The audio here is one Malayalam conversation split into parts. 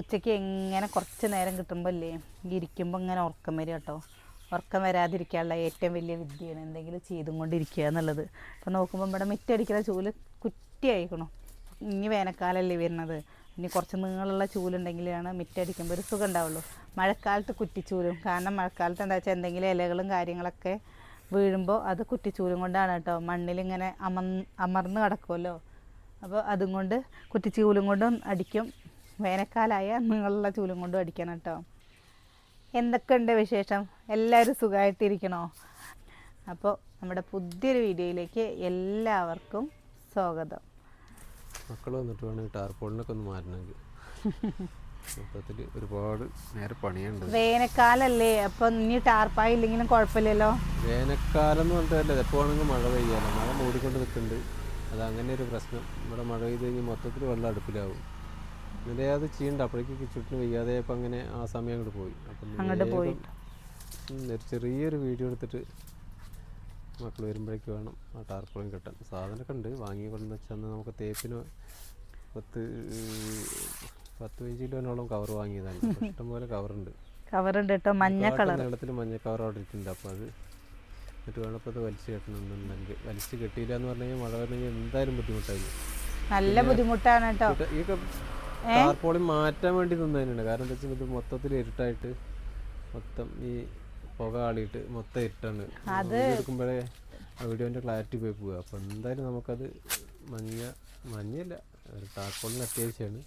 ഉച്ചയ്ക്ക് എങ്ങനെ കുറച്ച് നേരം കിട്ടുമ്പോൾ അല്ലേ ഇരിക്കുമ്പോൾ ഇങ്ങനെ ഉറക്കം വരും കേട്ടോ. ഉറക്കം വരാതിരിക്കാനുള്ള ഏറ്റവും വലിയ വിദ്യയാണ് എന്തെങ്കിലും ചെയ്തും കൊണ്ടിരിക്കുക എന്നുള്ളത്. അപ്പോൾ നോക്കുമ്പോൾ ഇവിടെ മിറ്റടിക്കുന്ന ചൂൽ കുറ്റിയായിക്കണം. ഇനി വേനൽക്കാലമല്ലേ വരുന്നത്. ഇനി കുറച്ച് നീളമുള്ള ചൂലുണ്ടെങ്കിലാണ് മിറ്റടിക്കുമ്പോൾ ഒരു സുഖം ഉണ്ടാവുള്ളൂ. മഴക്കാലത്ത് കുറ്റിച്ചൂലും. കാരണം മഴക്കാലത്ത് എന്താ വെച്ചാൽ എന്തെങ്കിലും ഇലകളും കാര്യങ്ങളൊക്കെ വീഴുമ്പോൾ അത് കുറ്റിച്ചൂലും കൊണ്ടാണ് കേട്ടോ. മണ്ണിലിങ്ങനെ അമർ അമർന്ന് കിടക്കുമല്ലോ അപ്പോൾ അതും കൊണ്ട് കുറ്റിച്ചൂലും കൊണ്ടും അടിക്കും. വേനൽക്കാലമായ നിങ്ങളുള്ള ചൂലും കൊണ്ടും അടിക്കണം കേട്ടോ. എന്തൊക്കെയുണ്ട് വിശേഷം? എല്ലാവരും സുഖമായിട്ടിരിക്കണോ? അപ്പോൾ നമ്മുടെ പുതിയൊരു വീഡിയോയിലേക്ക് എല്ലാവർക്കും സ്വാഗതം. മക്കൾ വന്നിട്ട് വേണമെങ്കിൽ ടാർപോളിനൊക്കെ ഒന്ന് മാറ്റണമെങ്കിൽ. മൊത്തത്തിൽ ഒരുപാട് നേരെ പണിയുണ്ട്. വേനൽക്കാലല്ലേ അപ്പൊ ഇനി ടാർപ്പായില്ലെങ്കിലും കുഴപ്പമില്ലല്ലോ? വേനൽക്കാലം എന്ന് പറഞ്ഞിട്ടല്ലേ എപ്പോൾ വേണമെങ്കിൽ മഴ പെയ്യാലോ. മഴ മൂടിക്കൊണ്ട് നിൽക്കുന്നുണ്ട്. അത് അങ്ങനെ ഒരു പ്രശ്നം. ഇവിടെ മഴ പെയ്ത് കഴിഞ്ഞാൽ മൊത്തത്തിൽ വെള്ളം അടുപ്പിലാവും. എന്നിട്ട് അത് ചെയ്യണ്ട. അപ്പോഴേക്ക് കിച്ചുട്ടിന് വയ്യാതെ അപ്പം അങ്ങനെ ആ സമയം അങ്ങോട്ട് പോയി. അങ്ങോട്ട് പോയി. ഒരു ചെറിയൊരു വീഡിയോ എടുത്തിട്ട് മക്കൾ വരുമ്പോഴേക്ക് വേണം ആ ടാർപ്പോളിൻ കെട്ടാൻ. സാധനമൊക്കെ ഉണ്ട്. വാങ്ങി കൊണ്ടെന്ന് വെച്ചാൽ നമുക്ക് തേപ്പിന് പത്ത് പത്ത് പതിനഞ്ച് കിലോനോളം കവർ വാങ്ങിയതാണ്. ഇഷ്ടംപോലെ കവറുണ്ട് കവറുണ്ട് കേട്ടോ. മഞ്ഞ കളർ നീളത്തിൽ മഞ്ഞ കവർ അവിടെ ഇരിക്കുന്നുണ്ട് അപ്പോൾ അത് എന്നിട്ട് വേണം ഇപ്പോൾ അത് വലിച്ചു കെട്ടണമെന്നുണ്ടെങ്കിൽ വലിച്ചു കെട്ടിയില്ല എന്ന് പറഞ്ഞു കഴിഞ്ഞാൽ മഴ വരണമെങ്കിൽ എന്തായാലും ബുദ്ധിമുട്ടായിരിക്കും നല്ല ബുദ്ധിമുട്ടാണ് കേട്ടോ. ഈ ടാർപോളി മാറ്റാൻ വേണ്ടി നിന്നതിനുണ്ട് കാരണം എന്താ വെച്ചാൽ ഇത് മൊത്തത്തിൽ ഇരുട്ടായിട്ട് മൊത്തം ഈ പുക ആളിയിട്ട് മൊത്തം ഇരുട്ടാണ്. എടുക്കുമ്പോഴേ ആ വീഡിയോന്റെ ക്ലാരിറ്റി പോയി പോവുക. അപ്പൊ എന്തായാലും നമുക്കത് മഞ്ഞ മഞ്ഞല്ല ഒരു ടാർപോളിന് അത്യാവശ്യമാണ്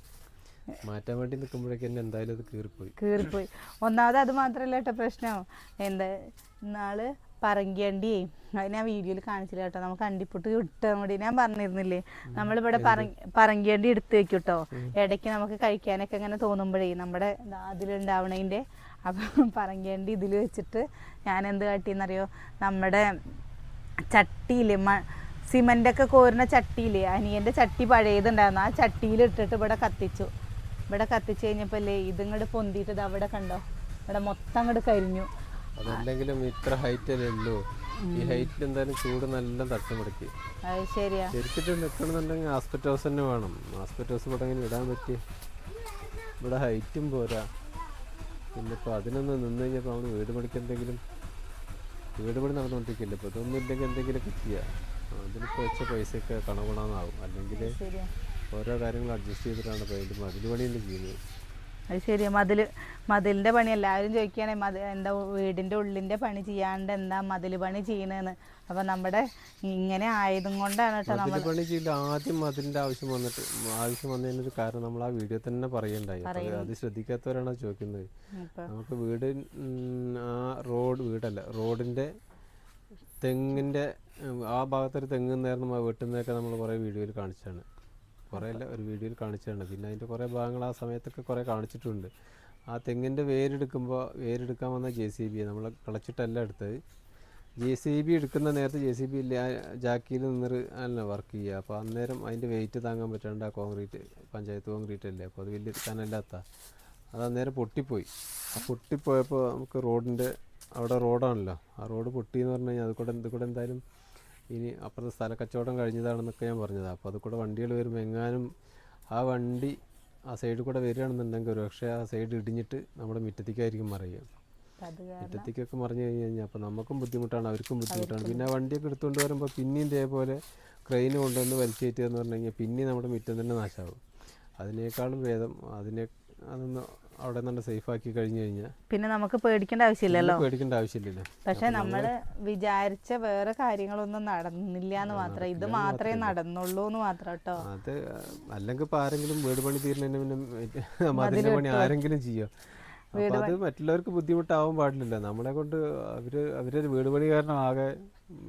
മാറ്റാൻ വേണ്ടി നിൽക്കുമ്പോഴേക്ക് തന്നെ എന്തായാലും അത് കീറിപ്പോയി. കീറിപ്പോയി. ഒന്നാമത് അത് മാത്രമല്ല കേട്ടോ പ്രശ്നം. എന്താ? ഇന്നാൾ പറങ്കിയണ്ടിയേ അത് ഞാൻ വീഡിയോയിൽ കാണിച്ചില്ല കേട്ടോ. നമുക്ക് അണ്ടിപ്പൊട്ട് കിട്ടാൻ വേണ്ടി ഞാൻ പറഞ്ഞിരുന്നില്ലേ? നമ്മളിവിടെ പറ- പറങ്കിയണ്ടി എടുത്ത് വെക്കും കേട്ടോ. ഇടയ്ക്ക് നമുക്ക് കഴിക്കാനൊക്കെ ഇങ്ങനെ തോന്നുമ്പോഴേ നമ്മുടെ അതിലുണ്ടാവണതിന്റെ അപ്പം പറങ്കിയണ്ടി ഇതിൽ വെച്ചിട്ട് ഞാൻ എന്ത് കാട്ടിയെന്നറിയോ? നമ്മുടെ ചട്ടിയില്ലേ മ സിമന്റൊക്കെ കോരുന്ന ചട്ടിയില്ലേ? അനിയന്റെ ചട്ടി പഴയതുണ്ടായിരുന്നു. ആ ചട്ടിയിൽ ഇട്ടിട്ട് ഇവിടെ കത്തിച്ചു. ഇവിടെ കത്തിച്ച് കഴിഞ്ഞപ്പോൾ അല്ലേ ഇതിങ്ങോട്ട് പൊന്തിയിട്ട് ഇത് അവിടെ കണ്ടോ? ഇവിടെ മൊത്തം അങ്ങോട്ട് കരിഞ്ഞു. അതല്ലെങ്കിലും ഇത്ര ഹൈറ്റ് അല്ലേ ഉള്ളൂ. ഈ ഹൈറ്റിൽ എന്തായാലും ചൂട് നല്ല തട്ടം മുടക്കി ശരിക്കും നിൽക്കണമെന്നുണ്ടെങ്കിൽ ആസ്പെറ്റോസ് ഹൗസ് തന്നെ വേണം. ആസ്പെറ്റോസ് ഹൗസ് ഇടാൻ പറ്റി? ഇവിടെ ഹൈറ്റും പോരാ. പിന്നെ ഇപ്പോൾ അതിനൊന്ന് നിന്ന് കഴിഞ്ഞപ്പോൾ നമ്മൾ വീട് പണിക്ക് എന്തെങ്കിലും വീട് പണി നടന്നുകൊണ്ടിരിക്കില്ല ഇപ്പോൾ ഇതൊന്നും ഇല്ലെങ്കിൽ എന്തെങ്കിലുമൊക്കെ ചെയ്യാം അതിനിപ്പോൾ വെച്ച പൈസയൊക്കെ കണകുണാന്നാവും അല്ലെങ്കിൽ ഓരോ കാര്യങ്ങൾ അഡ്ജസ്റ്റ് ചെയ്തിട്ടാണ് ഇപ്പോൾ അതിന് പണിയല്ലേ ചെയ്യുന്നത്. അത് ശരി മതിൽ മതിലിന്റെ പണി എല്ലാവരും ചോദിക്കുകയാണെങ്കിൽ മതി എന്താ വീടിന്റെ ഉള്ളിന്റെ പണി ചെയ്യാണ്ട് എന്താ മതിൽ പണി ചെയ്യണതെന്ന് അപ്പം നമ്മുടെ ഇങ്ങനെ ആയതും കൊണ്ടാണ് കേട്ടോ നമ്മൾ പണി ചെയ്യില്ല ആദ്യം മതിലിന്റെ ആവശ്യം വന്നിട്ട് ആവശ്യം വന്നതിനൊരു കാരണം നമ്മൾ ആ വീഡിയോ തന്നെ പറയണ്ടായി അത് ശ്രദ്ധിക്കാത്തവരാണ് ചോദിക്കുന്നത്? നമുക്ക് വീട് ആ റോഡ് വീടല്ല റോഡിന്റെ തെങ്ങിന്റെ ആ ഭാഗത്തൊരു തെങ്ങ് നേർന്ന് വെട്ടുന്നതൊക്കെ നമ്മൾ കുറേ വീഡിയോയിൽ കാണിച്ചാണ് കുറേ അല്ല ഒരു വീഡിയോയിൽ കാണിച്ചതാണ്. പിന്നെ അതിന്റെ കുറേ ഭാഗങ്ങൾ ആ സമയത്തൊക്കെ കുറേ കാണിച്ചിട്ടുണ്ട്. ആ തെങ്ങിന്റെ വേരെടുക്കുമ്പോൾ വേരെടുക്കാൻ വന്ന ജെ സി ബി നമ്മൾ കളച്ചിട്ടല്ല എടുത്തത്. ജെ സി ബി എടുക്കുന്ന നേരത്തെ ജെ സി ബി ഇല്ല ജാക്കിയിൽ നിന്ന് അല്ല വർക്ക് ചെയ്യുക. അപ്പോൾ അന്നേരം അതിന്റെ വെയിറ്റ് താങ്ങാൻ പറ്റാണ്ട് ആ കോൺക്രീറ്റ് പഞ്ചായത്ത് കോൺക്രീറ്റ് അല്ലേ? അപ്പോൾ അത് വലിയ കനല്ലാത്ത അത് അന്നേരം പൊട്ടിപ്പോയി. ആ പൊട്ടിപ്പോയപ്പോൾ നമുക്ക് റോഡിന്റെ അവിടെ റോഡാണല്ലോ ആ റോഡ് പൊട്ടിയെന്ന് പറഞ്ഞു കഴിഞ്ഞാൽ അത് കൂടെ കൂടെ എന്തായാലും ഇനി അപ്പുറത്തെ സ്ഥല കച്ചവടം കഴിഞ്ഞതാണെന്നൊക്കെ ഞാൻ പറഞ്ഞത്. അപ്പോൾ അത് കൂടെ വണ്ടികൾ വരുമ്പോൾ എങ്ങാനും ആ വണ്ടി ആ സൈഡിൽ കൂടെ വരികയാണെന്നുണ്ടെങ്കിൽ ഒരു പക്ഷേ ആ സൈഡ് ഇടിഞ്ഞിട്ട് നമ്മുടെ മുറ്റത്തേക്കായിരിക്കും മറിയുക. മുറ്റത്തേക്കൊക്കെ മറിഞ്ഞു കഴിഞ്ഞ് കഴിഞ്ഞാൽ അപ്പോൾ നമുക്കും ബുദ്ധിമുട്ടാണ് അവർക്കും ബുദ്ധിമുട്ടാണ്. പിന്നെ ആ വണ്ടിയൊക്കെ എടുത്തുകൊണ്ട് വരുമ്പോൾ പിന്നെയും ഇതേപോലെ ക്രെയിൻ കൊണ്ടുവന്ന് വലിച്ചേറ്റുക എന്ന് പറഞ്ഞു കഴിഞ്ഞാൽ പിന്നെ നമ്മുടെ മുറ്റം തന്നെ നാശമാകും അതിനേക്കാളും ഭേദം അതിനെ അതൊന്ന് അവിടെ നല്ല സേഫ് ആക്കി കഴിഞ്ഞു കഴിഞ്ഞാൽ പിന്നെ നമുക്ക് പേടിക്കേണ്ട ആവശ്യമില്ലല്ലോ. പേടിക്കേണ്ട ആവശ്യമില്ലല്ലോ. പക്ഷെ നമ്മൾ വിചാരിച്ച വേറെ കാര്യങ്ങളൊന്നും നടന്നില്ല എന്ന് മാത്രം. ഇത് മാത്രമേ നടന്നുള്ളൂ എന്ന് മാത്രം കേട്ടോ. അത് അല്ലെങ്കിൽ ഇപ്പോൾ ആരെങ്കിലും വീട് പണി തീരുന്നതിന് പിന്നെ പണി ആരെങ്കിലും ചെയ്യോ? അപ്പോൾ അത് മറ്റുള്ളവർക്ക് ബുദ്ധിമുട്ടാവാൻ പാടില്ല നമ്മളെ കൊണ്ട് അവർ അവരൊരു വീട് പണി കാരണം ആകെ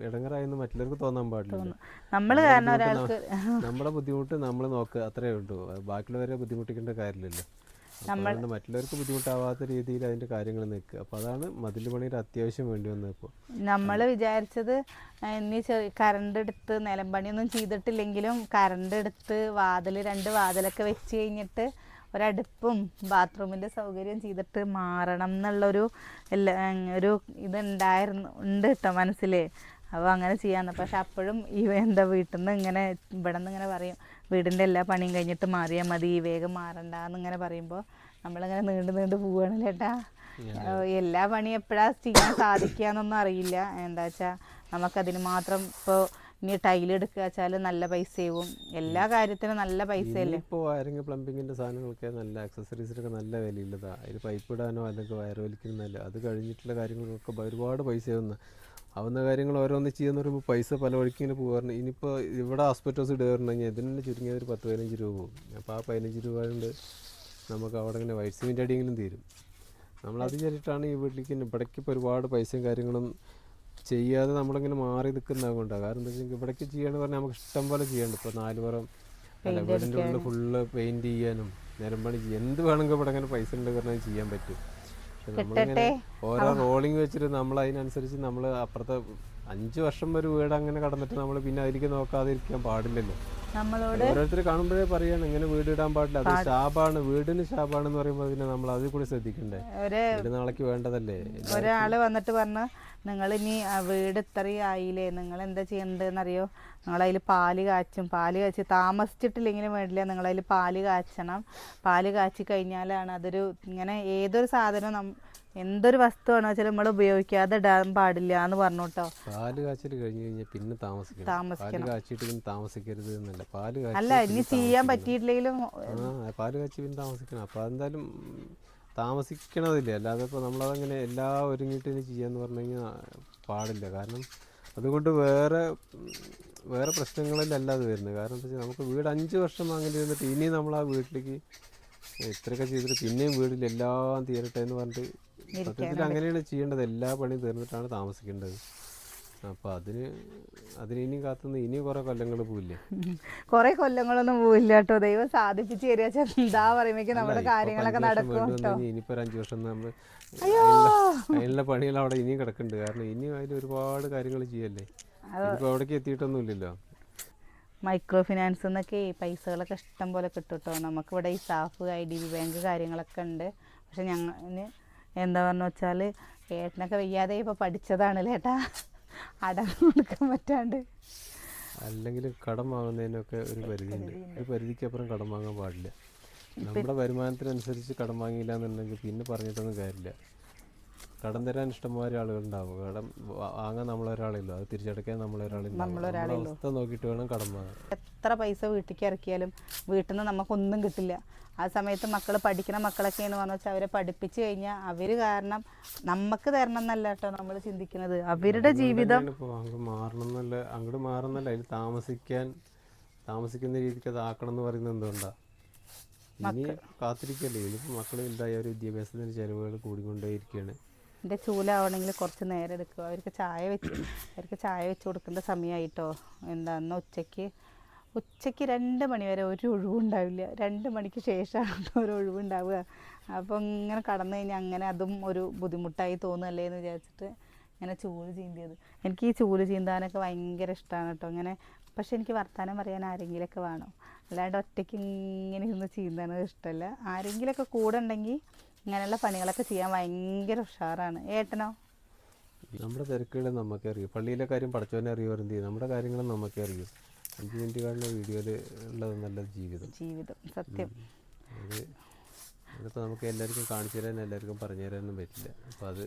ഇടങ്ങറായെന്ന് മറ്റുള്ളവർക്ക് തോന്നാൻ പാടില്ല നമ്മൾ കാരണം ഒരാൾക്ക് നമ്മുടെ ബുദ്ധിമുട്ട് നമ്മൾ നോക്കുക അത്രേ ഉള്ളൂ. ബാക്കിയുള്ളവരെ ബുദ്ധിമുട്ടിക്കേണ്ട കാര്യമില്ലല്ലോ. അതുകൊണ്ട് മറ്റുള്ളവർക്ക് ബുദ്ധിമുട്ടാവാത്ത രീതിയിൽ അതിന്റെ കാര്യങ്ങൾ നിൽക്കുക. അപ്പോൾ അതാണ് മതിൽ പണിയുടെ അത്യാവശ്യം വേണ്ടി വന്നത് ഇപ്പോൾ. നമ്മൾ വിചാരിച്ചത് ഇനി ചെറിയ കറണ്ട് എടുത്ത് നിലം പണിയൊന്നും ചെയ്തിട്ടില്ലെങ്കിലും കറണ്ട് എടുത്ത് വാതിൽ രണ്ട് വാതിലൊക്കെ വെച്ച് കഴിഞ്ഞിട്ട് ഒരടുപ്പും ബാത്റൂമിന്റെ സൗകര്യം ചെയ്തിട്ട് മാറണം എന്നുള്ളൊരു ഒരു ഒരു ഇതുണ്ടായിരുന്നു ഉണ്ട് കേട്ടോ മനസ്സിൽ. അപ്പോൾ അങ്ങനെ ചെയ്യാന്ന്. പക്ഷെ അപ്പോഴും ഈ എന്താ വീട്ടിൽ നിന്ന് ഇങ്ങനെ ഇവിടെ നിന്ന് ഇങ്ങനെ പറയും വീടിന്റെ എല്ലാ പണിയും കഴിഞ്ഞിട്ട് മാറിയാൽ മതി ഈ വേഗം മാറണ്ട എന്നിങ്ങനെ പറയുമ്പോൾ നമ്മളിങ്ങനെ നീണ്ടു നീണ്ടു പോവുകയാണ് ചേട്ടാ എല്ലാ പണിയും എപ്പോഴാണ് ചെയ്യാൻ സാധിക്കുക എന്നൊന്നും അറിയില്ല. എന്താ വെച്ചാൽ നമുക്കതിന് മാത്രം ഇപ്പോൾ ഇനി ടൈൽ എടുക്കുക വെച്ചാൽ നല്ല പൈസയാവും. എല്ലാ കാര്യത്തിനും നല്ല പൈസയല്ലേ? ഇപ്പോൾ വയറിങ് പ്ലംബിങ്ങിന്റെ സാധനങ്ങളൊക്കെ നല്ല ആക്സസറീസിനൊക്കെ നല്ല വിലയുള്ളതാണ് അതിൽ പൈപ്പ് ഇടാനോ അല്ലെങ്കിൽ വയർ വലിക്കുന്നതല്ല. അത് കഴിഞ്ഞിട്ടുള്ള കാര്യങ്ങൾക്കൊക്കെ ഒരുപാട് പൈസയാവുന്ന. ആവുന്ന കാര്യങ്ങൾ ഓരോന്ന് ചെയ്യുന്ന പറയുമ്പോൾ പൈസ പല വഴിക്ക് ഇങ്ങനെ പോകാറുണ്ട് ഇനിയിപ്പോൾ ഇവിടെ ഹോസ്പിറ്റൽസ് ഇടുകയെന്ന് കഴിഞ്ഞാൽ ഇതിന് ചുരുങ്ങിയത് ഒരു പത്ത് പതിനഞ്ച് രൂപ പോകും. അപ്പോൾ ആ പതിനഞ്ച് രൂപ കൊണ്ട് നമുക്ക് അവിടെ ഇങ്ങനെ വൈറ്റ് സിമെന്റ് അടിയെങ്കിലും തീരും. നമ്മളത് ചെയ്തിട്ടാണ് ഈ വീട്ടിലേക്ക് ഇവിടേക്ക് ഇപ്പോൾ ഒരുപാട് പൈസയും കാര്യങ്ങളും ചെയ്യാതെ നമ്മളിങ്ങനെ മാറി നിൽക്കുന്നത് കൊണ്ടാണ് കാരണം എന്താ വെച്ചാൽ ഇവിടേക്ക് ചെയ്യാന്ന് പറഞ്ഞാൽ നമുക്ക് ഇഷ്ടം പോലെ ചെയ്യേണ്ട ഇപ്പോൾ നാല് പുറം അല്ല വീടിന്റെ ഉള്ളിൽ ഫുള്ള് പെയിന്റ് ചെയ്യാനും നിരമ്പണി ചെയ്യാൻ എന്ത് വേണമെങ്കിൽ ഇവിടെ അങ്ങനെ പൈസ ഉണ്ട് പറഞ്ഞാൽ ചെയ്യാൻ പറ്റും. നമ്മളിങ്ങനെ ഓരോ റോളിങ് വെച്ചിട്ട് നമ്മൾ അതിനനുസരിച്ച് നമ്മൾ അപ്പുറത്തെ അഞ്ച് വർഷം ഒരു വീട് അങ്ങനെ കടന്നിട്ട് നമ്മൾ പിന്നെ അതിലേക്ക് നോക്കാതിരിക്കാൻ പാടില്ലല്ലോ. ഓരോരുത്തർ കാണുമ്പോഴേ പറയാണ് ഇങ്ങനെ വീട് ഇടാൻ പാടില്ല അത് ശാപാണ് വീടിന് ശാപാണെന്ന് പറയുമ്പോൾ പിന്നെ നമ്മൾ അതിൽ കൂടി ശ്രദ്ധിക്കണ്ടേ? നാളേക്ക് വേണ്ടതല്ലേ? ഒരാൾ വന്നിട്ട് പറഞ്ഞു ആ വീട് ഇത്രയും ആയില്ലേ നിങ്ങൾ എന്താ ചെയ്യേണ്ടതെന്നറിയോ? നിങ്ങളതിൽ പാൽ കാച്ചും. പാൽ കാച്ചി താമസിച്ചിട്ടില്ലെങ്കിലും വേണ്ടില്ല. നിങ്ങളതിൽ പാൽ കാച്ചണം. പാൽ കാച്ചി കഴിഞ്ഞാലാണ് അതൊരു ഇങ്ങനെ ഏതൊരു സാധനവും നം എന്തൊരു വസ്തുവാണോ വെച്ചാൽ നമ്മൾ ഉപയോഗിക്കാതെ ഇടാൻ പാടില്ല എന്ന് പറഞ്ഞു കേട്ടോ. പാൽ കാച്ചിട്ട് കഴിഞ്ഞു കഴിഞ്ഞാൽ പിന്നെ താമസിക്കണം. താമസിക്കണം. കാച്ചിട്ട് പിന്നെ താമസിക്കരുത് എന്നല്ല. പാൽ അല്ല ഇനി ചെയ്യാൻ പറ്റിയിട്ടില്ലെങ്കിലും പാൽ കാച്ചി പിന്നെ താമസിക്കണം. അപ്പോൾ അതെന്തായാലും താമസിക്കണതില്ല? അല്ലാതെ ഇപ്പോൾ നമ്മളതങ്ങനെ എല്ലാ ഒരുങ്ങിയിട്ട് ഇനി ചെയ്യാന്ന് പറഞ്ഞു കഴിഞ്ഞാൽ പാടില്ല. കാരണം അതുകൊണ്ട് വേറെ വേറെ പ്രശ്നങ്ങളിലല്ല അത് വരുന്നത്. കാരണം എന്താ വെച്ചാൽ നമുക്ക് വീട് അഞ്ച് വർഷം അങ്ങനെ ഇരുന്നിട്ട് ഇനിയും നമ്മൾ ആ വീട്ടിലേക്ക് ഇത്രയൊക്കെ ചെയ്തിട്ട് പിന്നെയും വീട്ടിൽ എല്ലാം തീരട്ടെ എന്ന് പറഞ്ഞിട്ട് സത്യത്തിൽ അങ്ങനെയാണ് ചെയ്യേണ്ടത്. എല്ലാ പണിയും തീർന്നിട്ടാണ് താമസിക്കേണ്ടത്. അപ്പോൾ അതിന് അതിന് ഇനിയും കാത്തുനിന്ന് ഇനി കുറേ കൊല്ലങ്ങൾ പോയില്ലേ കൊറേ കൊല്ലങ്ങളൊന്നും പോയില്ല കേട്ടോ. ദൈവം സാധിപ്പിച്ച് തരിക എന്താ പറയുമ്പോ നമ്മുടെ കാര്യങ്ങളൊക്കെ നടക്കും കേട്ടോ. ഇനിയിപ്പോ ഒരു അഞ്ച് വർഷം നമ്മൾ അതിനുള്ള പണികൾ അവിടെ ഇനിയും കിടക്കുന്നുണ്ട്. കാരണം ഇനിയും അതിൽ ഒരുപാട് കാര്യങ്ങൾ ചെയ്യല്ലേ? ഇതിപ്പോ അവിടേക്ക് എത്തിയിട്ടൊന്നും ഇല്ലല്ലോ. മൈക്രോ ഫിനാൻസ് എന്നൊക്കെ പൈസകളൊക്കെ ഇഷ്ടം പോലെ കിട്ടും കേട്ടോ. നമുക്കിവിടെ ഈ സാഫ് ഐ ഡി ബി ബാങ്ക് കാര്യങ്ങളൊക്കെ ഉണ്ട്. പക്ഷെ ഞങ്ങൾ എന്താ പറഞ്ഞു വെച്ചാൽ ഏട്ടനൊക്കെ വയ്യാതെ ഇപ്പോൾ പഠിച്ചതാണ് ഏട്ടാ? അടങ്ങ് കൊടുക്കാൻ പറ്റാണ്ട്. അല്ലെങ്കിൽ കടം വാങ്ങുന്നതിനൊക്കെ ഒരു പരിധിയുണ്ട്. ഒരു പരിധിക്ക് അപ്പുറം കടം വാങ്ങാൻ പാടില്ല. നമ്മുടെ വരുമാനത്തിനനുസരിച്ച് കടം വാങ്ങിയില്ല എന്നുണ്ടെങ്കിൽ പിന്നെ പറഞ്ഞിട്ടൊന്നും കാര്യമില്ല. കടം തരാൻ ഇഷ്ടംമാതിരി ആളുകളുണ്ടാവും. കടം വാങ്ങാൻ നമ്മളൊരാളില്ലോ. അത് തിരിച്ചടക്കാൻ നമ്മളൊരാളില്ല. അവസ്ഥ നോക്കിയിട്ട് വേണം കടം വാങ്ങാൻ. എത്ര പൈസ വീട്ടിലേക്ക് ഇറക്കിയാലും വീട്ടിൽ നിന്ന് നമുക്കൊന്നും കിട്ടില്ല. ആ സമയത്ത് മക്കൾ പഠിക്കുന്ന മക്കളൊക്കെയാണ് പറഞ്ഞു വെച്ചാൽ അവരെ പഠിപ്പിച്ചു കഴിഞ്ഞാൽ അവർ കാരണം നമുക്ക് തരണം എന്നല്ല കേട്ടോ നമ്മൾ ചിന്തിക്കുന്നത് അവരുടെ ജീവിതം ഇപ്പോൾ അങ്ങോട്ട് മാറുന്നല്ല അതിൽ താമസിക്കാൻ താമസിക്കുന്ന രീതിക്ക് അത് ആക്കണം എന്ന് പറയുന്നത് എന്തുകൊണ്ടാ? ഇനി കാത്തിരിക്കല്ലേ? ഇനിയിപ്പോൾ മക്കൾ വലുതായി ഒരു വിദ്യാഭ്യാസത്തിന് ചെലവുകൾ കൂടിക്കൊണ്ടേയിരിക്കുകയാണ് എന്റെ ചൂലാവണമെങ്കിൽ കുറച്ച് നേരം എടുക്കുക. അവർക്ക് ചായ വെച്ച് അവർക്ക് ചായ വെച്ച് കൊടുക്കേണ്ട സമയമായിട്ടോ എന്താന്ന് ഉച്ചയ്ക്ക് ഉച്ചയ്ക്ക് രണ്ട് മണി വരെ ഒരു ഒഴിവുണ്ടാവില്ല. രണ്ട് മണിക്ക് ശേഷമാണ് ഒരു ഒഴിവുണ്ടാവുക. അപ്പോൾ ഇങ്ങനെ കടന്നു കഴിഞ്ഞാൽ അങ്ങനെ അതും ഒരു ബുദ്ധിമുട്ടായി തോന്നുകയല്ലേ എന്ന് വിചാരിച്ചിട്ട് ഇങ്ങനെ ചൂൽ ചീന്തിയത്. എനിക്ക് ഈ ചൂൽ ചീന്താനൊക്കെ ഭയങ്കര ഇഷ്ടമാണ് കേട്ടോ. ഇങ്ങനെ പക്ഷെ എനിക്ക് വർത്തമാനം പറയാൻ ആരെങ്കിലുമൊക്കെ വേണം? അല്ലാണ്ട് ഒറ്റയ്ക്ക് ഇങ്ങനെ ഇരുന്ന് ചീന്താനത് ഇഷ്ടമല്ല. ആരെങ്കിലുമൊക്കെ കൂടെ ഉണ്ടെങ്കിൽ ഇങ്ങനെയുള്ള പണികളൊക്കെ ചെയ്യാൻ ഭയങ്കര ഉഷാറാണ്. ഏട്ടനോ? നമ്മുടെ തിരക്കുകൾ നമുക്കറിയും പള്ളിയിലെ കാര്യം പഠിച്ചവനെ അറിയുമോ എന്ത് ചെയ്യും? നമ്മുടെ കാര്യങ്ങളും നമുക്കേ അറിയൂ അഞ്ച് മിനിറ്റ് വീഡിയോയിൽ ഉള്ളത് നല്ല ജീവിതം. ജീവിതം സത്യം. അത് അതിപ്പോൾ നമുക്ക് എല്ലാവർക്കും കാണിച്ചു തരാൻ എല്ലാവർക്കും പറഞ്ഞു തരാനൊന്നും പറ്റില്ല. അപ്പോൾ അത്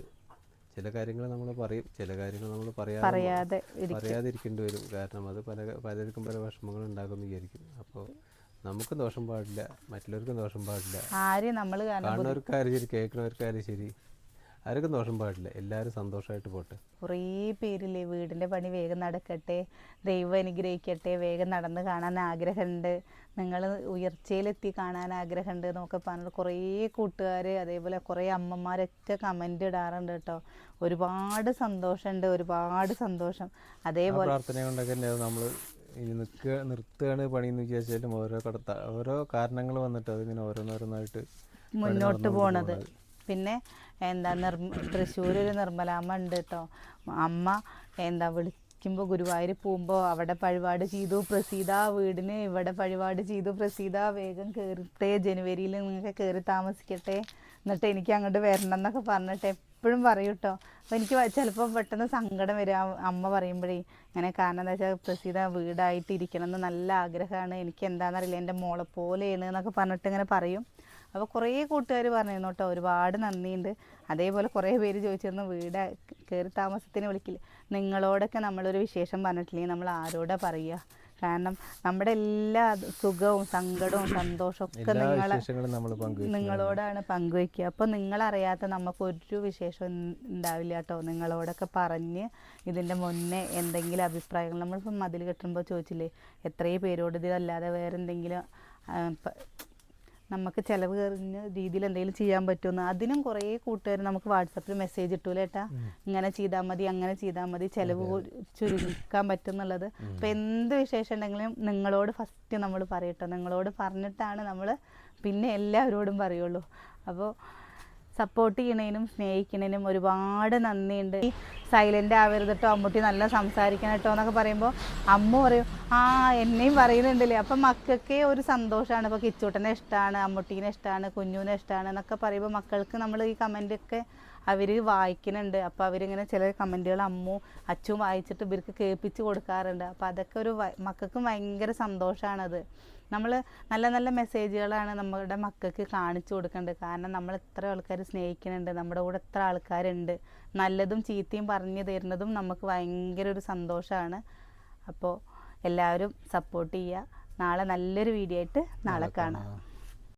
ചില കാര്യങ്ങൾ നമ്മൾ പറയും ചില കാര്യങ്ങൾ നമ്മൾ പറയാതെ പറയാതിരിക്കേണ്ടി വരും. കാരണം അത് പല പലർക്കും പല വിഷമങ്ങൾ ഉണ്ടാക്കുമെന്ന് വിചാരിക്കും. അപ്പോൾ നമുക്കും ദോഷം പാടില്ല മറ്റുള്ളവർക്കും ദോഷം പാടില്ല. കാണുന്നവർക്കാരും ശരി കേൾക്കുന്നവർക്കാരും ശരി? ആർക്കും ദോഷം പാടില്ല. എല്ലാവരും സന്തോഷമായിട്ട് പോട്ടെ. കുറേ പേരില്ലേ വീടിന്റെ പണി വേഗം നടക്കട്ടെ ദൈവം അനുഗ്രഹിക്കട്ടെ വേഗം നടന്ന് കാണാൻ ആഗ്രഹമുണ്ട്. നിങ്ങൾ ഉയർച്ചയിലെത്തി കാണാൻ ആഗ്രഹമുണ്ട് എന്നൊക്കെ പറഞ്ഞിട്ട് കുറേ കൂട്ടുകാർ അതേപോലെ കുറേ അമ്മമാരൊക്കെ കമന്റ് ഇടാറുണ്ട് കേട്ടോ. ഒരുപാട് സന്തോഷമുണ്ട് ഒരുപാട് സന്തോഷം. അതേപോലെ പ്രാർത്ഥന കൊണ്ടൊക്കെ നമ്മൾ നിൽക്കുക നിർത്തുകയാണ് പണിയെന്ന് വിചാരിച്ചാലും ഓരോ കടത്ത ഓരോ കാരണങ്ങൾ വന്നിട്ട് അതിങ്ങനെ ഓരോന്നോരോന്നായിട്ട് മുന്നോട്ട് പോണത്. പിന്നെ എന്താ നിർമ്മ തൃശ്ശൂർ ഒരു നിർമ്മലാമ്മ ഉണ്ട് കേട്ടോ അമ്മ എന്താ വിളിക്കുമ്പോൾ ഗുരുവായൂർ പോകുമ്പോൾ അവിടെ പഴിപാട് ചെയ്തു. പ്രസീത വീടിന് ഇവിടെ പഴിപാട് ചെയ്തു. പ്രസീത വേഗം കയറിട്ടെ ജനുവരിയിൽ നിങ്ങൾക്ക് കയറി താമസിക്കട്ടെ. എന്നിട്ട് എനിക്ക് അങ്ങോട്ട് വരണം എന്നൊക്കെ പറഞ്ഞിട്ട് എപ്പോഴും പറയും കേട്ടോ അപ്പോൾ എനിക്ക് ചിലപ്പോൾ പെട്ടെന്ന് സങ്കടം വരും. അമ്മ പറയുമ്പോഴേ ഇങ്ങനെ കാരണം എന്താ വെച്ചാൽ പ്രസീത വീടായിട്ട് ഇരിക്കണം എന്ന് നല്ല ആഗ്രഹമാണ്. എനിക്ക് എന്താണെന്നറിയില്ല എന്റെ മോളെ പോലെയാണ് എന്നൊക്കെ പറഞ്ഞിട്ട് ഇങ്ങനെ പറയും. അപ്പോൾ കുറേ കൂട്ടുകാർ പറഞ്ഞിരുന്നു കേട്ടോ ഒരുപാട് നന്ദിയുണ്ട്. അതേപോലെ കുറേ പേര് ചോദിച്ചിരുന്നു വീട് കയറി താമസത്തിന് വിളിക്കില്ല? നിങ്ങളോടൊക്കെ നമ്മളൊരു വിശേഷം പറഞ്ഞിട്ടില്ലെങ്കിൽ നമ്മൾ ആരോടാ പറയുക കാരണം നമ്മുടെ എല്ലാ സുഖവും സങ്കടവും സന്തോഷവും ഒക്കെ നിങ്ങളെ നിങ്ങളോടാണ് പങ്കുവെക്കുക. അപ്പോൾ നിങ്ങളറിയാത്ത നമുക്ക് ഒരു വിശേഷം ഉണ്ടാവില്ല കേട്ടോ നിങ്ങളോടൊക്കെ പറഞ്ഞ് ഇതിന്റെ മുന്നേ എന്തെങ്കിലും അഭിപ്രായങ്ങൾ നമ്മളിപ്പോൾ മതിൽ കെട്ടുമ്പോൾ ചോദിച്ചില്ലേ? എത്രയും പേരോട് ഇതല്ലാതെ വേറെ എന്തെങ്കിലും നമുക്ക് ചിലവ് കയറുന്ന രീതിയിൽ എന്തെങ്കിലും ചെയ്യാൻ പറ്റുമെന്ന്. അതിനും കുറേ കൂട്ടുകാർ നമുക്ക് വാട്സപ്പിൽ മെസ്സേജ് ഇട്ടൂല ഏട്ടാ. ഇങ്ങനെ ചെയ്താൽ മതി അങ്ങനെ ചെയ്താൽ മതി ചിലവ് ചുരുക്കാൻ പറ്റും എന്നുള്ളത് അപ്പം എന്ത് വിശേഷം ഉണ്ടെങ്കിലും നിങ്ങളോട് ഫസ്റ്റ് നമ്മൾ പറയട്ടോ. നിങ്ങളോട് പറഞ്ഞിട്ടാണ് നമ്മൾ പിന്നെ എല്ലാവരോടും പറയുള്ളൂ. അപ്പോൾ സപ്പോർട്ട് ചെയ്യണേനും സ്നേഹിക്കണേനും ഒരുപാട് നന്ദിയുണ്ട്. സൈലന്റ് ആവരുത് കേട്ടോ അമ്മൂട്ടി നല്ല സംസാരിക്കണം കേട്ടോ എന്നൊക്കെ പറയുമ്പോൾ അമ്മ പറയും ആ എന്നെയും പറയുന്നുണ്ടല്ലേ. അപ്പം മക്കൾക്ക് ഒരു സന്തോഷമാണ് ഇപ്പോൾ കിച്ചൂട്ടനെ ഇഷ്ടമാണ് അമ്മൂട്ടീനെ ഇഷ്ടമാണ് കുഞ്ഞുവിനെ ഇഷ്ടമാണ് എന്നൊക്കെ പറയുമ്പോൾ മക്കൾക്ക് നമ്മൾ ഈ കമന്റൊക്കെ അവർ വായിക്കുന്നുണ്ട്. അപ്പോൾ അവരിങ്ങനെ ചില കമന്റുകൾ അമ്മു അച്ഛൻ വായിച്ചിട്ട് ഇവർക്ക് കേൾപ്പിച്ച് കൊടുക്കാറുണ്ട്. അപ്പോൾ അതൊക്കെ ഒരു മക്കൾക്കും ഭയങ്കര സന്തോഷമാണത് നമ്മൾ നല്ല നല്ല മെസ്സേജുകളാണ് നമ്മുടെ മക്കൾക്ക് കാണിച്ചു കൊടുക്കേണ്ടത് കാരണം നമ്മൾ എത്ര ആൾക്കാർ സ്നേഹിക്കുന്നുണ്ട് നമ്മുടെ കൂടെ എത്ര ആൾക്കാരുണ്ട്. നല്ലതും ചീത്തയും പറഞ്ഞു തരുന്നതും നമുക്ക് ഭയങ്കര ഒരു സന്തോഷമാണ് അപ്പോൾ എല്ലാവരും സപ്പോർട്ട് ചെയ്യുക. നാളെ നല്ലൊരു വീഡിയോ ആയിട്ട് നാളെ കാണാം.